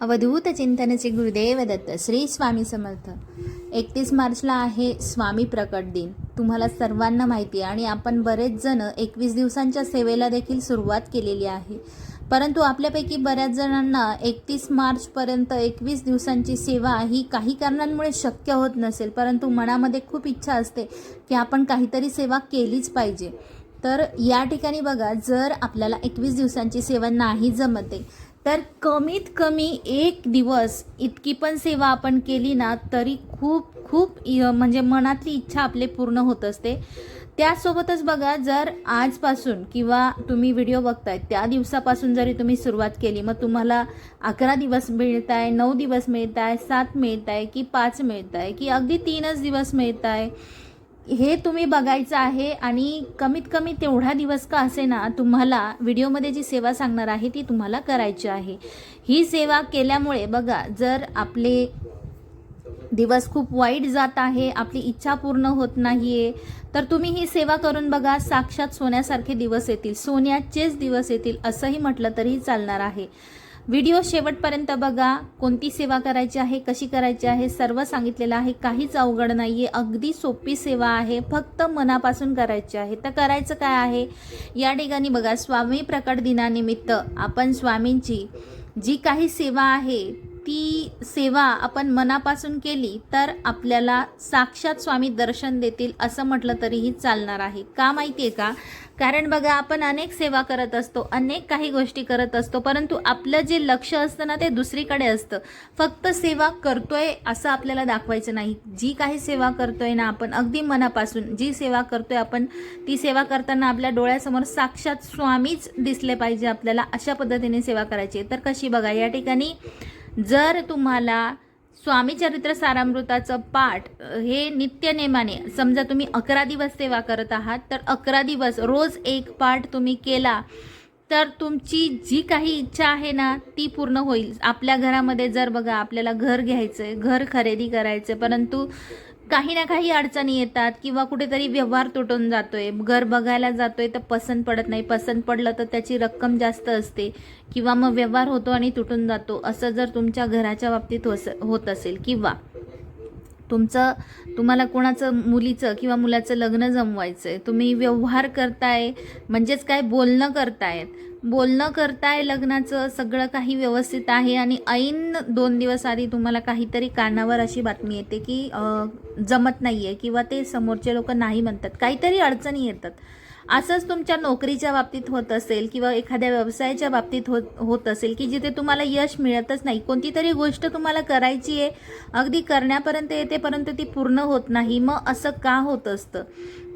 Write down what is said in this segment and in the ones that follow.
अवधूत चिंतनचे गुरुदेव दत्त श्री स्वामी समर्थ. एकतीस मार्चला आहे स्वामी प्रकट दिन. तुम्हाला सर्वांना माहिती आहे आणि आपण बरेच जण एकवीस दिवसांच्या सेवेला देखील सुरुवात केलेली आहे. परंतु आपल्यापैकी बऱ्याच जणांना एकतीस मार्चपर्यंत एकवीस दिवसांची सेवा ही काही कारणांमुळे शक्य होत नसेल परंतु मनामध्ये खूप इच्छा असते की आपण काहीतरी सेवा केलीच पाहिजे. तर या ठिकाणी बघा जर आपल्याला एकवीस दिवसांची सेवा नाही जमते तर कमीत कमी एक दिवस इतकी पण सेवा आपण केली ना तरी खूप खूप म्हणजे मनातली इच्छा आपले पूर्ण होत असते. त्यासोबतच बघा जर आजपासून किंवा तुम्ही व्हिडिओ बघताय त्या दिवसापासून जरी तुम्ही सुरुवात केली मग तुम्हाला अकरा दिवस मिळत आहे नऊ दिवस मिळत आहे सात मिळत आहे की पाच मिळत आहे की अगदी तीनच दिवस मिळत आहे हे तुम्ही बघायचं आहे आणि कमीत कमी तेवढा दिवस का असे ना तुम्हाला व्हिडिओमध्ये जी सेवा सांगणार आहे ती तुम्हाला करायची आहे. ही सेवा केल्यामुळे बघा जर आपले दिवस खूप वाईट जात आहे आपली इच्छा पूर्ण होत नाही आहे तर तुम्ही ही सेवा करून बघा साक्षात सोन्यासारखे दिवस येतील सोन्याचेच दिवस येतील असंही म्हटलं तरीही चालणार आहे. व्हिडिओ शेवटपर्यंत बघा. कोणती सेवा करायची आहे कशी करायची आहे सर्व सांगितलेलं आहे. काहीच अवघड नाही आहे अगदी सोपी सेवा आहे. फक्त मनापासून करायची आहे. तर करायचं काय आहे? या ठिकाणी बघा स्वामी प्रकट दिनानिमित्त आपण स्वामींची जी काही सेवा आहे ती सेवा आपण मनापासून केली तर आपल्याला साक्षात स्वामी दर्शन देतील असं म्हटलं तरीही चालणार आहे. का माहिती आहे का? कारण बघा आपण अनेक सेवा करत असतो अनेक काही गोष्टी करत असतो परंतु आपलं जे लक्ष असतं ना ते दुसरीकडे असतं फक्त सेवा करतोय असं आपल्याला दाखवायचं नाही जी काही सेवा करतोय ना आपण अगदी मनापासून जी सेवा करतोय आपण ती सेवा करताना आपल्या डोळ्यासमोर साक्षात स्वामीच दिसले पाहिजे आपल्याला अशा पद्धतीने सेवा करायची आहे. तर कशी बघा या ठिकाणी जर तुम्हाला स्वामी चरित्र सारामृताचं पाठ हे नित्यनेमाने समजा तुम्ही अकरा दिवस सेवा करत आहात तर अकरा दिवस रोज एक पाठ तुम्ही केला तर तुमची जी काही इच्छा आहे ना ती पूर्ण होईल. आपल्या घरामध्ये जर बघा आपल्याला घर घ्यायचं आहे घर खरेदी करायचं आहे परंतु काही ना काही अडचणी येतात किंवा कुठेतरी व्यवहार तुटून जातोय. घर बघायला जातोय तर पसंत पडत नाही. पसंत पडलं तर त्याची रक्कम जास्त असते किंवा मग व्यवहार होतो आणि तुटून जातो. असं जर तुमच्या घराच्या बाबतीत होस होत असेल किंवा तुमचं तुम्हाला कोणाचं मुलीचं किंवा मुलाचं लग्न जमवायचं आहे तुम्ही व्यवहार करताय म्हणजेच काय बोलणं करतायत. बोलणं करताय लग्नाचं सगळं काही व्यवस्थित आहे आणि ऐन दोन दिवस आधी तुम्हाला काहीतरी कानावर अशी बातमी येते की जमत नाही आहे किंवा ते समोरचे लोक नाही म्हणतात. काहीतरी अडचणी येतात. असंच तुमच्या नोकरीच्या बाबतीत होत असेल किंवा एखाद्या व्यवसायाच्या बाबतीत होत होत असेल की जिथे तुम्हाला यश मिळतच नाही कोणती तरी गोष्ट तुम्हाला करायची आहे अगदी करण्यापर्यंत येते परंतु ती पूर्ण होत नाही मग असं का होत असतं?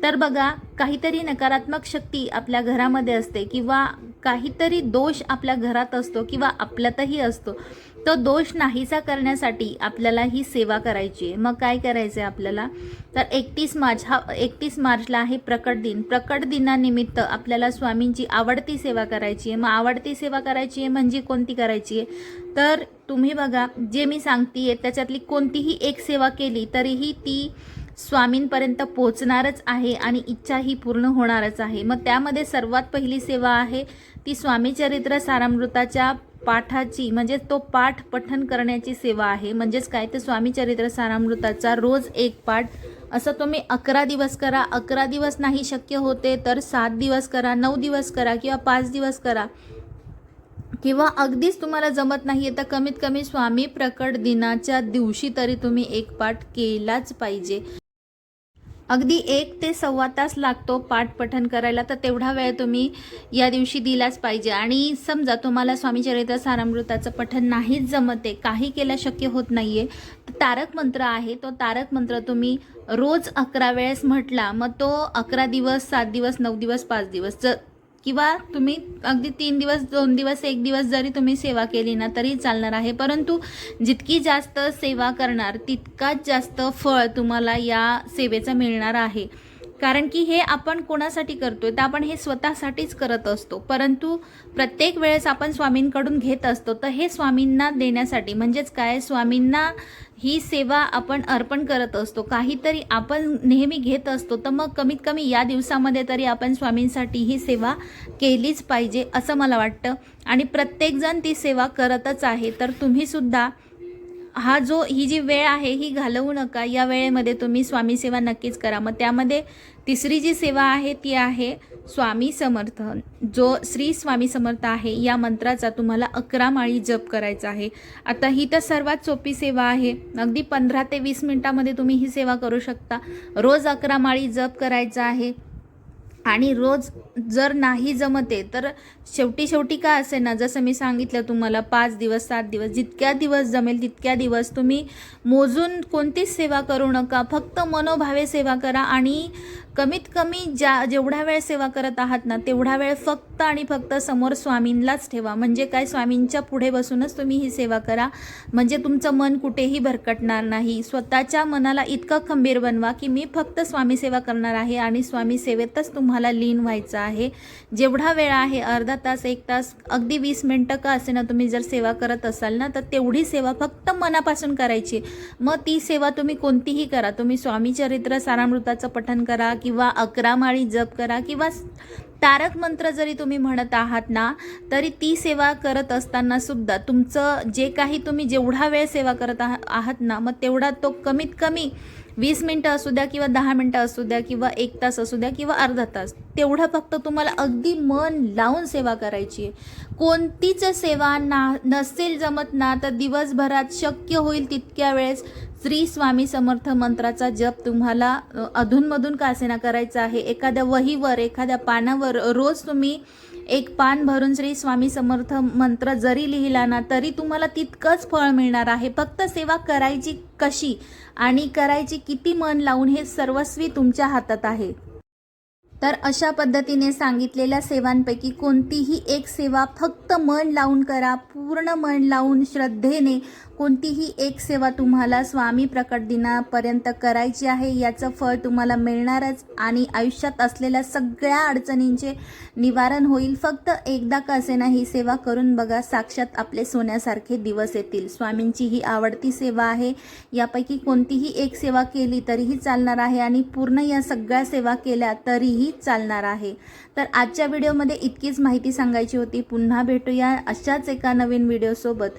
तर बघा काहीतरी नकारात्मक शक्ती आपल्या घरामध्ये असते किंवा काहीतरी दोष आपल्या घरात असतो किंवा आपल्यातही असतो. तो दोष नाहीसा करण्यासाठी आपल्याला ही सेवा करायची आहे. मग काय करायचं आहे आपल्याला? तर एकतीस मार्च हा एकतीस मार्चला आहे प्रकट दिन. प्रकट दिनानिमित्त आपल्याला स्वामींची आवडती सेवा करायची आहे. मग आवडती सेवा करायची आहे म्हणजे कोणती करायची आहे? तर तुम्ही बघा जे मी सांगते त्याच्यातली कोणतीही एक सेवा केली तरीही ती स्वामींपर्यंत पोचणारच आहे आणि इच्छा ही पूर्ण होणारच आहे. मग त्यामध्ये सर्वात पहिली सेवा आहे ती स्वामी चरित्र सारामृताच्या पाठाची म्हणजे तो पाठ पठन करण्याची सेवा आहे. म्हणजेच काय? तर स्वामी चरित्र सारामृताचा रोज एक पाठ. असं तुम्ही अकरा दिवस करा. अकरा दिवस नाही शक्य होते तर सात दिवस करा नऊ दिवस करा किंवा पाच दिवस करा. किंवा अगदीच तुम्हाला जमत नाही आहे तर कमीत कमी स्वामी प्रकट दिनाच्या दिवशी तरी तुम्ही एक पाठ केलाच पाहिजे. अगदी एक ते सव्वा तास लागतो पाठ पठन करायला तर तेवढा वेळ तुम्ही या दिवशी दिलाच पाहिजे. आणि समजा तुम्हाला स्वामी चरित्र सारामृताचं पठन नाहीच जमते काही केल्या शक्य होत नाही आहे तर तारक मंत्र आहे तो तारक मंत्र तुम्ही रोज अकरा वेळेस म्हटला मग तो अकरा दिवस सात दिवस नऊ दिवस पाच दिवस जर किंवा तुम्ही अगदी तीन दिवस दोन दिवस एक दिवस जरी तुम्ही सेवा केली ना तरी चालणार आहे. परंतु जितकी जास्त सेवा करणार तितकाच जास्त फळ तुम्हाला या सेवेचं मिळणार आहे. कारण की हे आपण कोणासाठी करतोय तर आपण हे स्वतःसाठीच करत असतो. परंतु प्रत्येक वेळेस आपण स्वामींकडून घेत असतो तर हे स्वामींना देण्यासाठी म्हणजेच काय? स्वामींना ही सेवा आपण अर्पण करत असतो. काहीतरी आपण नेहमी घेत असतो तर मग कमीत कमी या दिवसामध्ये तरी आपण स्वामींसाठी ही सेवा केलीच पाहिजे असं मला वाटतं. आणि प्रत्येकजण ती सेवा करतच आहे. तर तुम्हीसुद्धा हा जो ही जी वेळ आहे ही घालवू नका. या वेळेमध्ये तुम्ही स्वामी सेवा नक्कीच करा. मग त्यामध्ये तिसरी जी सेवा आहे ती आहे स्वामी समर्थ. जो श्री स्वामी समर्थ आहे या मंत्राचा तुम्हाला अकरा माळी जप करायचा आहे. आता ही तर सर्वात सोपी सेवा आहे. अगदी पंधरा ते वीस मिनटामध्ये तुम्ही ही सेवा करू शकता. रोज अकरा माळी जप करायचा आहे. आणि रोज जर नाही जमते तर शेवटी शेवटी का असे ना जसं मी सांगितलं तुम्हाला पाच दिवस सात दिवस जितक्या दिवस जमेल तितक्या दिवस तुम्ही मोजून कोणतीच सेवा करू नका. फक्त मनोभावे सेवा करा आणि कमीत कमी ज्या जेवढा वेळ सेवा करत आहात ना तेवढा वेळ फक्त आणि फक्त समोर स्वामींलाच ठेवा. म्हणजे काय? स्वामींच्या पुढे बसूनच तुम्ही ही सेवा करा. म्हणजे तुमचं मन कुठेही भरकटणार नाही. स्वतःच्या मनाला इतकं खंबीर बनवा की मी फक्त स्वामी सेवा करणार आहे आणि स्वामी सेवेतच तुम्हाला लीन व्हायचं आहे. जेवढा वेळ आहे अर्धा तास एक तास अगदी वीस मिनटं का असे ना तुम्ही जर सेवा करत असाल ना तर तेवढी सेवा फक्त मनापासून करायची. मग ती सेवा तुम्ही कोणतीही करा. तुम्ही स्वामी चरित्र सारामृताचं पठन करा किंवा अकरा माळी जप करा किंवा तारक मंत्र जरी तुम्ही म्हणत आहात ना तरी ती सेवा करत असताना सुद्धा तुमचं जे काही तुम्ही जेवढा वेळ सेवा करत आहा आहात ना मग तेवढा तो कमीत कमी वीस मिनटं असू द्या किंवा दहा मिनटं असू द्या किंवा एक तास असू द्या किंवा अर्धा तास तेवढं फक्त तुम्हाला अगदी मन लावून सेवा करायची आहे. कोणतीच सेवा ना नसेल जमत ना तर दिवसभरात शक्य होईल तितक्या वेळेस श्री स्वामी समर्थ मंत्राचा जप तुम्हाला अधूनमधून का असेना करायचा आहे? एखाद्या वहीवर एखाद्या पानावर रोज तुम्ही एक पान भरून श्री स्वामी समर्थ मंत्र जरी लिहिला ना तरी तुम्हाला तितकंच फळ मिळणार आहे. फक्त सेवा करायची कशी आणि करायची किती मन लावून हे सर्वस्वी तुमच्या हातात आहे. तर अशा पद्धतीने सांगितलेल्या सेवांपैकी कोणतीही एक सेवा फक्त मन लावून करा पूर्ण मन लावून श्रद्धेने कोणतीही एक सेवा तुम्हाला स्वामी प्रकट दिनापर्यंत करायची आहे याचं फळ तुम्हाला मिळणारच आणि आयुष्यात असलेल्या सगळ्या अडचणींचे निवारण होईल. फक्त एकदा का असेना ही सेवा करून बघा साक्षात आपले सोन्यासारखे दिवस येतील. स्वामींची ही आवडती सेवा आहे. यापैकी कोणतीही एक सेवा केली तरीही चालणार आहे आणि पूर्ण या सगळ्या सेवा केल्या तरीही चालणार आहे. तर आजच्या व्हिडिओमध्ये इतकीच माहिती सांगायची होती. पुन्हा भेटूया अशाच एका नवीन व्हिडिओसोबत.